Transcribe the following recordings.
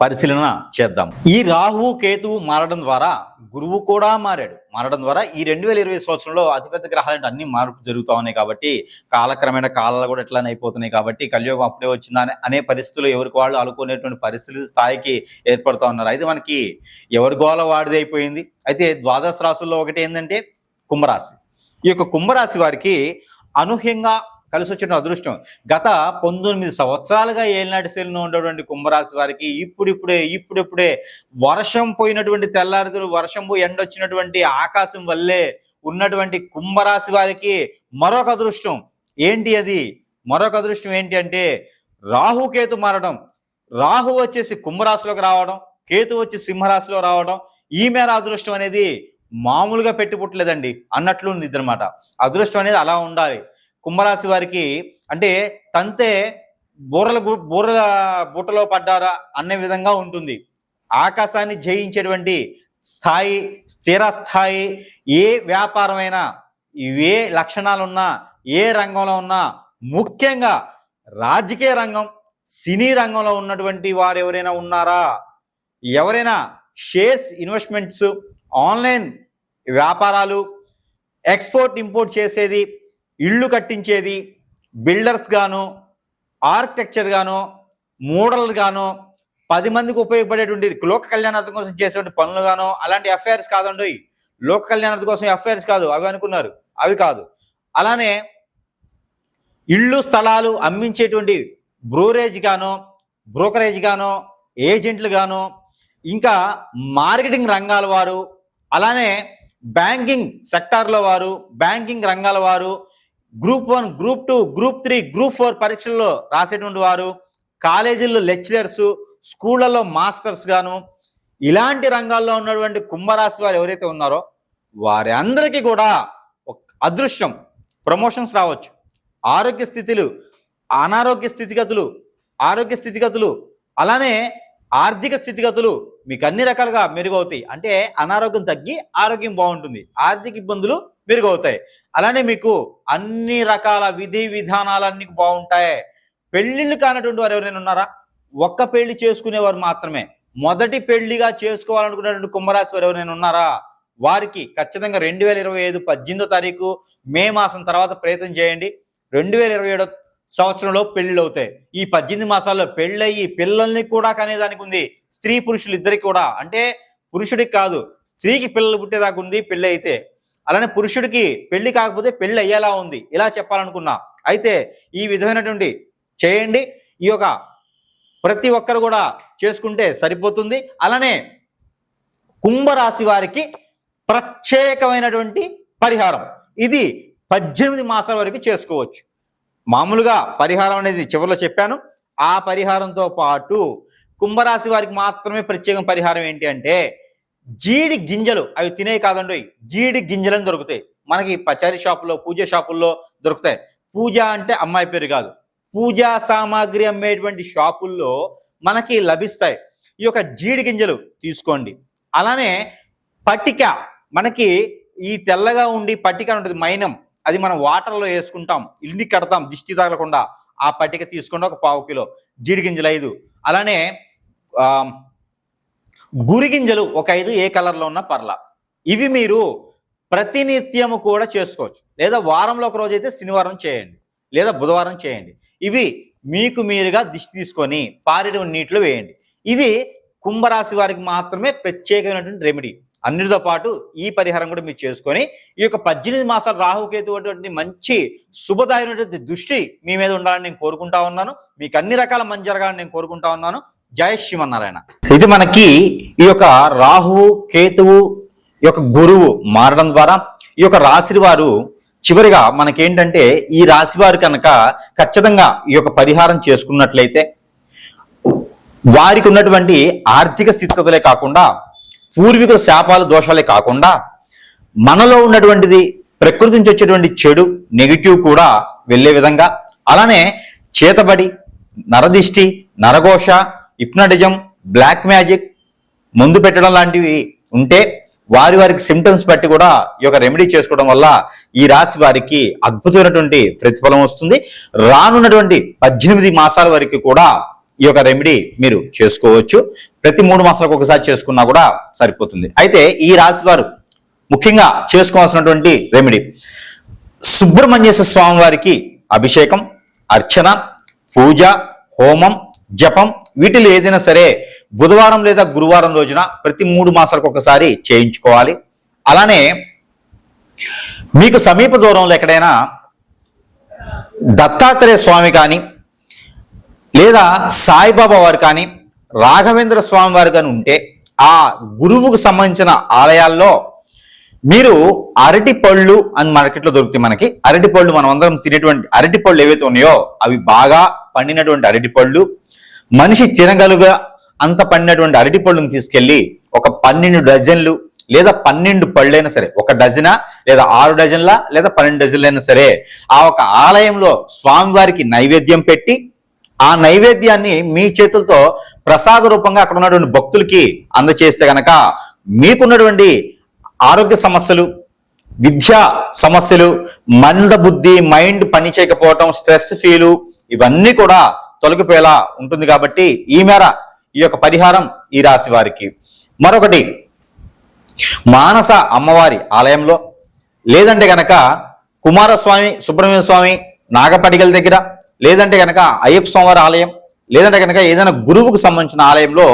పరిశీలన చేద్దాం. ఈ రాహువు కేతువు మారడం ద్వారా గురువు కూడా మారాడు. మారడం ద్వారా ఈ రెండు వేల ఇరవై సంవత్సరంలో అతిపెద్ద గ్రహాలు అంటే అన్ని మార్పు జరుగుతూ ఉన్నాయి కాబట్టి కాలక్రమేణ కాలాలు కూడా ఎట్లానే అయిపోతున్నాయి కాబట్టి కలియుగం అప్పుడే వచ్చిందా అనే- పరిస్థితులు ఎవరికి వాళ్ళు అనుకునేటువంటి పరిస్థితి స్థాయికి ఏర్పడుతూ ఉన్నారు. అయితే మనకి ఎవరి గోల వాడిది అయిపోయింది? అయితే ద్వాదశ రాసుల్లో ఒకటి ఏంటంటే కుంభరాశి. ఈ యొక్క కుంభరాశి వారికి అనూహ్యంగా కలిసి వచ్చిన అదృష్టం. గత పంతొమ్మిది సంవత్సరాలుగా ఏలినాటి శైలిలో ఉన్నటువంటి కుంభరాశి వారికి ఇప్పుడిప్పుడే ఇప్పుడిప్పుడే వర్షం పోయినటువంటి తెల్లారితులు వర్షం పోయి ఎండ వచ్చినటువంటి ఆకాశం వల్లే ఉన్నటువంటి కుంభరాశి వారికి మరొక అదృష్టం. ఏంటి అది? మరొక అదృష్టం ఏంటి అంటే రాహుకేతు మారడం. రాహు వచ్చేసి కుంభరాశిలోకి రావడం కేతు వచ్చి సింహరాశిలో రావడం ఈ మేర అదృష్టం అనేది మామూలుగా పెట్టి పుట్టలేదండి అన్నట్లు ఉంది అనమాట అదృష్టం అనేది అలా ఉండాలి. కుంభరాశి వారికి అంటే తంతే బూరల బూరల బుట్టలో పడ్డారా అనే విధంగా ఉంటుంది. ఆకాశాన్ని జయించేటువంటి స్థాయి స్థిర స్థాయి ఏ వ్యాపారమైనా ఏ లక్షణాలున్నా ఏ రంగంలో ఉన్నా ముఖ్యంగా రాజకీయ రంగం సినీ రంగంలో ఉన్నటువంటి వారు ఎవరైనా ఉన్నారా? ఎవరైనా షేర్స్ ఇన్వెస్ట్మెంట్స్ ఆన్లైన్ వ్యాపారాలు ఎక్స్పోర్ట్ ఇంపోర్ట్ చేసేది ఇళ్ళు కట్టించేది బిల్డర్స్ గాను ఆర్కిటెక్చర్ గాను మోడల్ గాను పది మందికి ఉపయోగపడేటువంటి లోక కళ్యాణార్థం కోసం చేసేటువంటి పనులు గాను అలాంటి ఎఫ్ఐఆర్స్ కాదండి లోక కళ్యాణార్థం కోసం ఎఫ్ఐఆర్స్ కాదు. అవి అనుకున్నారు. అవి కాదు. అలానే ఇళ్ళు స్థలాలు అమ్మించేటువంటి బ్రోరేజ్ గాను బ్రోకరేజ్ గాను ఏజెంట్లు గాను ఇంకా మార్కెటింగ్ రంగాల వారు అలానే బ్యాంకింగ్ సెక్టార్లో వారు బ్యాంకింగ్ రంగాల వారు group one group two group three group four పరీక్షల్లో రాసేటువంటి వారు కాలేజీల్లో లెక్చరర్స్ స్కూళ్ళలో మాస్టర్స్ గాను ఇలాంటి రంగాల్లో ఉన్నటువంటి కుంభరాశి వారు ఎవరైతే ఉన్నారో వారి అందరికీ కూడా ఒక అదృష్టం ప్రమోషన్స్ రావచ్చు. ఆరోగ్య స్థితులు అనారోగ్య స్థితిగతులు ఆరోగ్య స్థితిగతులు అలానే ఆర్థిక స్థితిగతులు మీకు అన్ని రకాలుగా మెరుగవుతాయి. అంటే అనారోగ్యం తగ్గి ఆరోగ్యం బాగుంటుంది. ఆర్థిక ఇబ్బందులు మెరుగవుతాయి. అలానే మీకు అన్ని రకాల విధి విధానాలన్నీ బాగుంటాయి. పెళ్ళిళ్ళు కానటువంటి వారు ఎవరైనా ఉన్నారా? ఒక్క పెళ్ళి చేసుకునేవారు మాత్రమే. మొదటి పెళ్ళిగా చేసుకోవాలనుకున్నటువంటి కుంభరాశి వారు ఎవరైనా ఉన్నారా? వారికి ఖచ్చితంగా రెండు వేల ఇరవై ఐదు పద్దెనిమిదో తారీఖు మే మాసం తర్వాత ప్రయత్నం చేయండి. రెండు వేల ఇరవై ఏడో సంవత్సరంలో పెళ్ళిళ్ళు అవుతాయి. ఈ పద్దెనిమిది మాసాల్లో పెళ్ళయి పిల్లల్ని కూడా కనేదానికి ఉంది. స్త్రీ పురుషులు ఇద్దరికి కూడా. అంటే పురుషుడికి కాదు స్త్రీకి పిల్లలు పుట్టేదాకా ఉంది పెళ్ళి అయితే. అలానే పురుషుడికి పెళ్ళి కాకపోతే పెళ్ళి అయ్యేలా ఉంది. ఇలా చెప్పాలనుకున్నా. అయితే ఈ విధమైనటువంటి చేయండి. ఈ యొక్క ప్రతి ఒక్కరు కూడా చేసుకుంటే సరిపోతుంది. అలానే కుంభరాశి వారికి ప్రత్యేకమైనటువంటి పరిహారం. ఇది పద్దెనిమిది మాసాల వరకు చేసుకోవచ్చు. మామూలుగా పరిహారం అనేది చివరిలో చెప్పాను. ఆ పరిహారంతో పాటు కుంభరాశి వారికి మాత్రమే ప్రత్యేకం పరిహారం ఏంటి అంటే జీడి గింజలు అవి తినే కాదండి. జీడి గింజలను దొరుకుతాయి. మనకి పచారీ షాపుల్లో పూజ షాపుల్లో దొరుకుతాయి. పూజ అంటే అమ్మాయి పేరు కాదు. పూజా సామాగ్రి అమ్మేటువంటి షాపుల్లో మనకి లభిస్తాయి. ఈ యొక్క జీడి గింజలు తీసుకోండి. అలానే పట్టిక మనకి ఈ తెల్లగా ఉండి పట్టిక ఉంటుంది మైనం. అది మనం వాటర్లో వేసుకుంటాం ఇంటికి కడతాం దిష్టి తగలకుండా ఆ పట్టిక తీసుకోండి ఒక పావు కిలో జీడి గింజలు ఐదు. అలానే గురిగింజలు గురి గింజలు ఒక ఐదు ఏ కలర్లో ఉన్న పర్ల. ఇవి మీరు ప్రతినిత్యము కూడా చేసుకోవచ్చు. లేదా వారంలో ఒక రోజు అయితే శనివారం చేయండి. లేదా బుధవారం చేయండి. ఇవి మీకు మీరుగా దిష్టి తీసుకొని పారేడు నీటిలో వేయండి. ఇది కుంభరాశి వారికి మాత్రమే ప్రత్యేకమైనటువంటి రెమెడీ అన్నిటితో పాటు ఈ పరిహారం కూడా మీరు చేసుకొని ఈ యొక్క పద్దెనిమిది మాసాలు రాహుకేతు అటువంటి మంచి శుభదాయమైనటువంటి దృష్టి మీ మీద ఉండాలని నేను కోరుకుంటా ఉన్నాను. మీకు అన్ని రకాల మంచి జరగాలని నేను కోరుకుంటా ఉన్నాను. జయ శ్రీమన్నారాయణ. ఇది మనకి ఈ యొక్క రాహువు కేతువు ఈ యొక్క గురువు మారడం ద్వారా ఈ యొక్క రాశి వారు చివరిగా మనకేంటంటే ఈ రాశి వారు కనుక ఖచ్చితంగా ఈ యొక్క పరిహారం చేసుకున్నట్లయితే వారికి ఉన్నటువంటి ఆర్థిక స్థితిగతులే కాకుండా పూర్వీకుల శాపాలు దోషాలే కాకుండా మనలో ఉన్నటువంటిది ప్రకృతి నుంచి వచ్చేటువంటి చెడు నెగిటివ్ కూడా వెళ్ళే విధంగా అలానే చేతబడి నరదిష్టి నరఘోష హిప్నటిజం బ్లాక్ మ్యాజిక్ ముందు పెట్టడం లాంటివి ఉంటే వారి వారికి సిమ్టమ్స్ బట్టి కూడా ఈ యొక్క రెమెడీ చేసుకోవడం వల్ల ఈ రాశి వారికి అద్భుతమైనటువంటి ప్రతిఫలం వస్తుంది. రానున్నటువంటి పద్దెనిమిది మాసాల వరకు కూడా ఈ యొక్క రెమెడీ మీరు చేసుకోవచ్చు. ప్రతి మూడు మాసాలకు ఒకసారి చేసుకున్నా కూడా సరిపోతుంది. అయితే ఈ రాశి వారు ముఖ్యంగా చేసుకోవాల్సినటువంటి రెమెడీ సుబ్రహ్మణ్యేశ్వర స్వామి వారికి అభిషేకం అర్చన పూజ హోమం జపం వీటిలో ఏదైనా సరే బుధవారం లేదా గురువారం రోజున ప్రతి మూడు మాసాలకు ఒకసారి చేయించుకోవాలి. అలానే మీకు సమీప దూరంలో ఎక్కడైనా దత్తాత్రేయ స్వామి కానీ లేదా సాయిబాబా వారు కానీ రాఘవేంద్ర స్వామి వారు కానీ ఉంటే ఆ గురువుకు సంబంధించిన ఆలయాల్లో మీరు అరటి పళ్ళు అని మార్కెట్లో దొరుకుతాయి మనకి. అరటి పళ్ళు మనం అందరం తినేటువంటి అరటి పళ్ళు ఏవైతే ఉన్నాయో అవి బాగా పండినటువంటి అరటి పళ్ళు మనిషి చిరగలుగా అంత పండినటువంటి అరటి పళ్ళును తీసుకెళ్ళి ఒక పన్నెండు డజన్లు లేదా పన్నెండు పళ్ళైనా సరే ఒక డజనా లేదా ఆరు డజన్ల లేదా పన్నెండు డజన్లైనా సరే ఆ ఒక ఆలయంలో స్వామివారికి నైవేద్యం పెట్టి ఆ నైవేద్యాన్ని మీ చేతులతో ప్రసాద రూపంగా అక్కడ ఉన్నటువంటి భక్తులకి అందచేస్తే గనక మీకున్నటువంటి ఆరోగ్య సమస్యలు విద్యా సమస్యలు మంద బుద్ధి మైండ్ పనిచేయకపోవటం స్ట్రెస్ ఫీలు ఇవన్నీ కూడా తొలగిపోయేలా ఉంటుంది కాబట్టి ఈ మేర ఈ యొక్క పరిహారం ఈ రాశి వారికి. మరొకటి మానస అమ్మవారి ఆలయంలో లేదంటే గనక కుమారస్వామి సుబ్రహ్మణ్య స్వామి నాగపడిగల దగ్గర లేదంటే గనక అయ్యప్ప స్వామివారి ఆలయం లేదంటే గనక ఏదైనా గురువుకు సంబంధించిన ఆలయంలో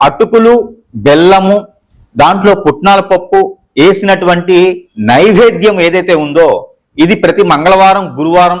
అటుకులు బెల్లము దాంట్లో పుట్నాల పప్పు వేసినటువంటి నైవేద్యం ఏదైతే ఉందో ఇది ప్రతి మంగళవారం గురువారం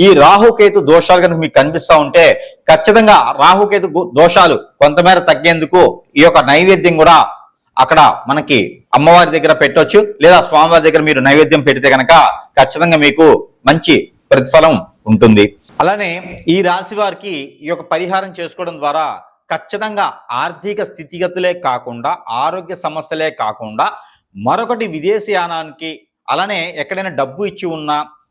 ఈ రాహుకేతు దోషాలు కనుక మీకు కనిపిస్తూ ఉంటే ఖచ్చితంగా రాహుకేతు దోషాలు కొంతమేర తగ్గేందుకు ఈ యొక్క నైవేద్యం కూడా అక్కడ మనకి అమ్మవారి దగ్గర పెట్టవచ్చు లేదా స్వామివారి దగ్గర మీరు నైవేద్యం పెడితే కనుక ఖచ్చితంగా మీకు మంచి ప్రతిఫలం ఉంటుంది. అలానే ఈ రాశి వారికి ఈ యొక్క పరిహారం చేసుకోవడం ద్వారా ఖచ్చితంగా ఆర్థిక స్థితిగతులే కాకుండా ఆరోగ్య సమస్యలే కాకుండా మరొకటి విదేశీయానానికి అలానే ఎక్కడైనా డబ్బు ఇచ్చి ఉన్నా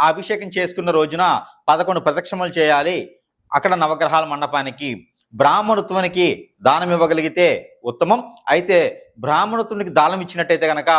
ఆ అభిషేకం చేసుకున్న రోజున పదకొండు ప్రదక్షిణలు చేయాలి. అక్కడ నవగ్రహాల మండపానికి బ్రాహ్మణత్వానికి దానం ఇవ్వగలిగితే ఉత్తమం. అయితే బ్రాహ్మణత్వానికి దానం ఇచ్చినట్టయితే కనుక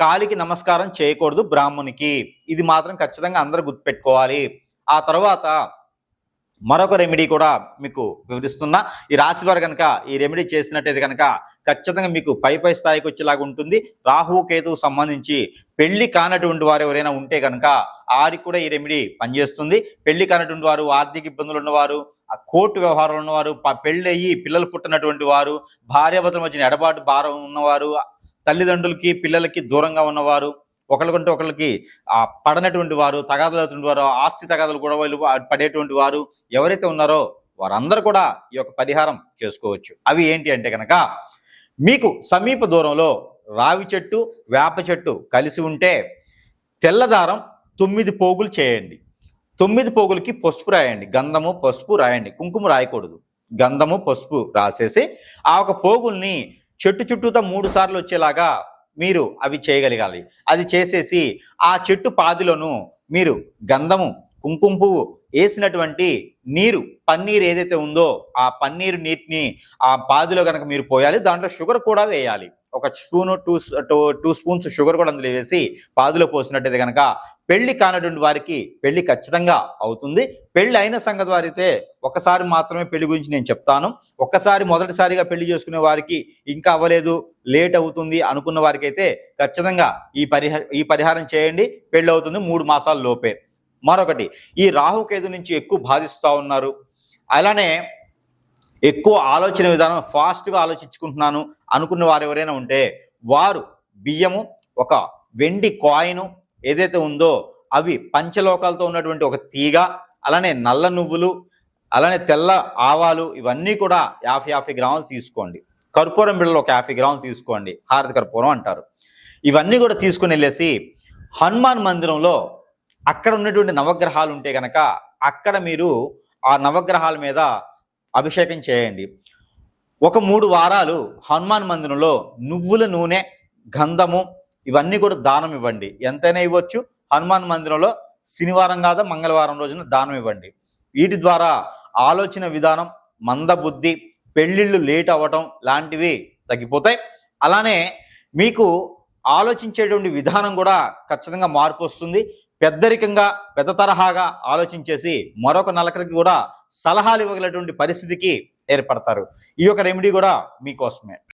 కాలికి నమస్కారం చేయకూడదు బ్రాహ్మణునికి. ఇది మాత్రం ఖచ్చితంగా అందరూ గుర్తుపెట్టుకోవాలి. ఆ తర్వాత మరొక రెమెడీ కూడా మీకు వివరిస్తున్నా. ఈ రాశి వారు కనుక ఈ రెమెడీ చేసినట్టయితే కనుక ఖచ్చితంగా మీకు పై పై స్థాయికి వచ్చేలాగా ఉంటుంది. రాహు కేతువు సంబంధించి పెళ్ళి కానటువంటి వారు ఎవరైనా ఉంటే కనుక వారికి కూడా ఈ రెమెడీ పనిచేస్తుంది. పెళ్ళి కానటువంటి వారు ఆర్థిక ఇబ్బందులు ఉన్నవారు ఆ కోర్టు వ్యవహారాలు ఉన్నవారు పెళ్ళి అయ్యి పిల్లలు పుట్టినటువంటి వారు భార్యాభర్తల మధ్యన ఎడబాటు భారం ఉన్నవారు తల్లిదండ్రులకి పిల్లలకి దూరంగా ఉన్నవారు ఒకరికంటే ఒకరికి ఆ పడనటువంటి వారు తగాదులటువంటి వారు ఆస్తి తగాదలు కూడా వాళ్ళు పడేటువంటి వారు ఎవరైతే ఉన్నారో వారందరూ కూడా ఈ యొక్క పరిహారం చేసుకోవచ్చు. అవి ఏంటి అంటే కనుక మీకు సమీప దూరంలో రావి చెట్టు వేప చెట్టు కలిసి ఉంటే తెల్లదారం తొమ్మిది పోగులు చేయండి. తొమ్మిది పోగులకి పసుపు రాయండి. గంధము పసుపు రాయండి. కుంకుమ రాయకూడదు. గంధము పసుపు రాసేసి ఆ ఒక పోగుల్ని చెట్టు చుట్టూతో మూడు సార్లు వచ్చేలాగా మీరు అవి చేయగలగాలి. అది చేసేసి ఆ చెట్టు పాదిలోను మీరు గంధము కుంకుమ పువ్వు వేసినటువంటి నీరు పన్నీర్ ఏదైతే ఉందో ఆ పన్నీరు నీటిని ఆ పాదిలో కనుక మీరు పోయాలి దాంట్లో షుగర్ కూడా వేయాలి. ఒక spoon two two two spoons sugar కూడా అందులో వేసి పాదులో పోసినట్టయితే కనుక పెళ్ళి కానటువంటి వారికి పెళ్ళి ఖచ్చితంగా అవుతుంది. పెళ్ళి అయిన సంగతి వారైతే ఒకసారి మాత్రమే పెళ్ళి గురించి నేను చెప్తాను. ఒక్కసారి మొదటిసారిగా పెళ్ళి చేసుకునే వారికి ఇంకా అవ్వలేదు లేట్ అవుతుంది అనుకున్న వారికి అయితే ఖచ్చితంగా ఈ పరిహ ఈ పరిహారం చేయండి. పెళ్ళి అవుతుంది మూడు మాసాల లోపే. మరొకటి ఈ రాహుకేతు నుంచి ఎక్కువ బాధిస్తూ ఉన్నారు. అలానే ఎక్కువ ఆలోచన విధానం ఫాస్ట్గా ఆలోచించుకుంటున్నాను అనుకున్న వారు ఎవరైనా ఉంటే వారు బియ్యము ఒక వెండి కాయిన్ ఏదైతే ఉందో అవి పంచలోకాలతో ఉన్నటువంటి ఒక తీగ అలానే నల్ల నువ్వులు అలానే తెల్ల ఆవాలు ఇవన్నీ కూడా యాభై యాభై గ్రాములు తీసుకోండి. కర్పూరం బిళ్ళలు ఒక యాభై గ్రాములు తీసుకోండి. హారతి కర్పూరం అంటారు. ఇవన్నీ కూడా తీసుకుని వెళ్ళేసి హనుమాన్ మందిరంలో అక్కడ ఉన్నటువంటి నవగ్రహాలు ఉంటే కనుక అక్కడ మీరు ఆ నవగ్రహాల మీద అభిషేకం చేయండి. ఒక మూడు వారాలు హనుమాన్ మందిరంలో నువ్వుల నూనె గంధము ఇవన్నీ కూడా దానం ఇవ్వండి. ఎంతైనా ఇవ్వచ్చు. హనుమాన్ మందిరంలో శనివారం కాదా మంగళవారం రోజున దానం ఇవ్వండి. వీటి ద్వారా ఆలోచన విధానం మందబుద్ధి పెళ్ళిళ్ళు లేట్ అవ్వటం లాంటివి తగ్గిపోతాయి. అలానే మీకు ఆలోచించేటువంటి విధానం కూడా ఖచ్చితంగా మార్పు వస్తుంది. పెద్దరికంగా పెద్ద తరహాగా ఆలోచించేసి మరొక నలకరికి కూడా సలహాలు ఇవ్వగలటువంటి పరిస్థితికి ఏర్పడతారు. ఈ యొక్క రెమెడీ కూడా మీకోసమే.